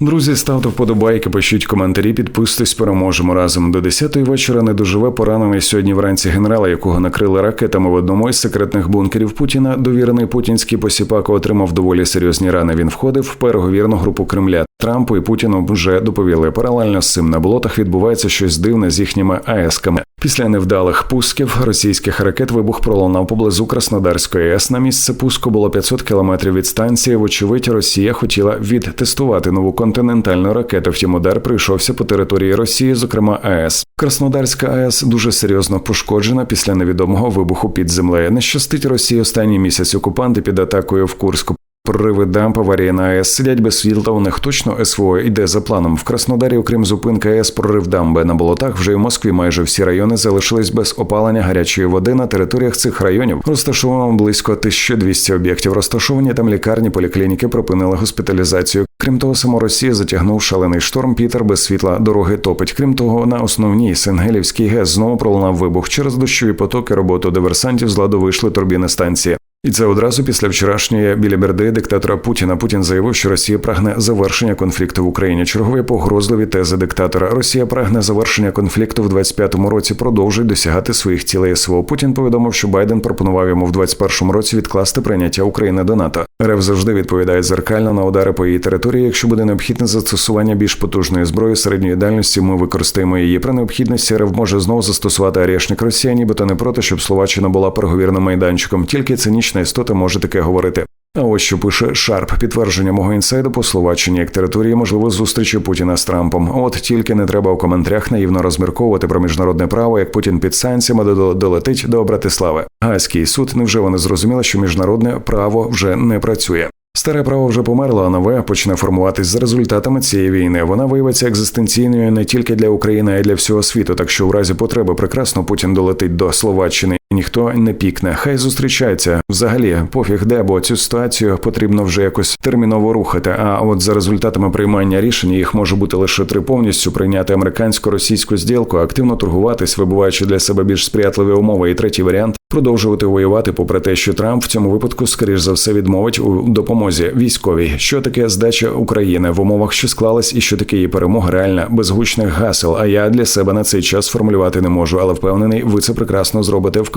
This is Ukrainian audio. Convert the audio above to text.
Друзі, ставте вподобайки, пишіть коментарі, підписуйтесь, переможемо разом. До 10-ї вечора не доживе поранений сьогодні вранці генерала, якого накрили ракетами в одному із секретних бункерів Путіна. Довірений путінський посіпако отримав доволі серйозні рани. Він входив в переговірну групу Кремля. Трампу і Путіну вже доповіли. Паралельно з цим на болотах відбувається щось дивне з їхніми АЕСками. Після невдалих пусків російських ракет вибух пролунав поблизу Краснодарської АЕС. На місце пуску було 500 кілометрів від станції. Вочевидь, Росія хотіла відтестувати нову континентальну ракету. Втім, удар прийшовся по території Росії, зокрема АЕС. Краснодарська АЕС дуже серйозно пошкоджена після невідомого вибуху під землею. Не щастить Росії останній місяць окупанти під атакою в Курську. Прориви дамп, аварії на АЕС сидять без світла. У них точно СВО йде за планом. В Краснодарі, окрім зупинки АЕС, прорив дамби на болотах. Вже й в Москві майже всі райони залишились без опалення гарячої води. На територіях цих районів розташовано близько 1200 об'єктів. Розташовані там лікарні, поліклініки припинили госпіталізацію. Крім того, само Росія затягнув шалений шторм. Пітер без світла дороги топить. Крім того, на основній Сенгелівській ГЕС знову пролунав вибух. Через дощові потоки роботу диверсантів з ладу вийшли турбіни станції. І це одразу після вчорашньої біліберди диктатора Путіна. Путін заявив, що Росія прагне завершення конфлікту в Україні. Чергові погрозливі тези диктатора. Росія прагне завершення конфлікту в 25-му році. Продовжує досягати своїх цілей СВО. Путін повідомив, що Байден пропонував йому в 21-му році відкласти прийняття України до НАТО. РФ завжди відповідає зеркально на удари по її території. Якщо буде необхідне застосування більш потужної зброї середньої дальності, ми використаємо її. При необхідності РФ може знову застосувати арешник Росія, нібито не проти, щоб Словаччина була переговірним майданчиком. Тільки цинічна істота може таке говорити. А ось що пише Шарп підтвердження мого інсайду по Словаччині як території можливо зустрічі Путіна з Трампом. От тільки не треба у коментарях наївно розмірковувати про міжнародне право, як Путін під санкціями долетить до Братислави. Гаазький суд невже вони зрозуміли, що міжнародне право вже не працює. Старе право вже померло, а нове почне формуватись за результатами цієї війни. Вона виявиться екзистенційною не тільки для України, а й для всього світу. Так що в разі потреби прекрасно Путін долетить до Словаччини. Ніхто не пікне. Хай зустрічається. Взагалі, пофіг де, бо цю ситуацію потрібно вже якось терміново рухати. А от за результатами приймання рішень їх може бути лише три повністю прийняти американсько-російську зділку, активно торгуватись, вибуваючи для себе більш сприятливі умови. І третій варіант продовжувати воювати, попри те, що Трамп в цьому випадку, скоріш за все, відмовить у допомозі військовій. Що таке здача України в умовах, що склались, і що таке її перемога реальна без гучних гасел. А я для себе на цей час формулювати не можу, але впевнений, ви це прекрасно зробите в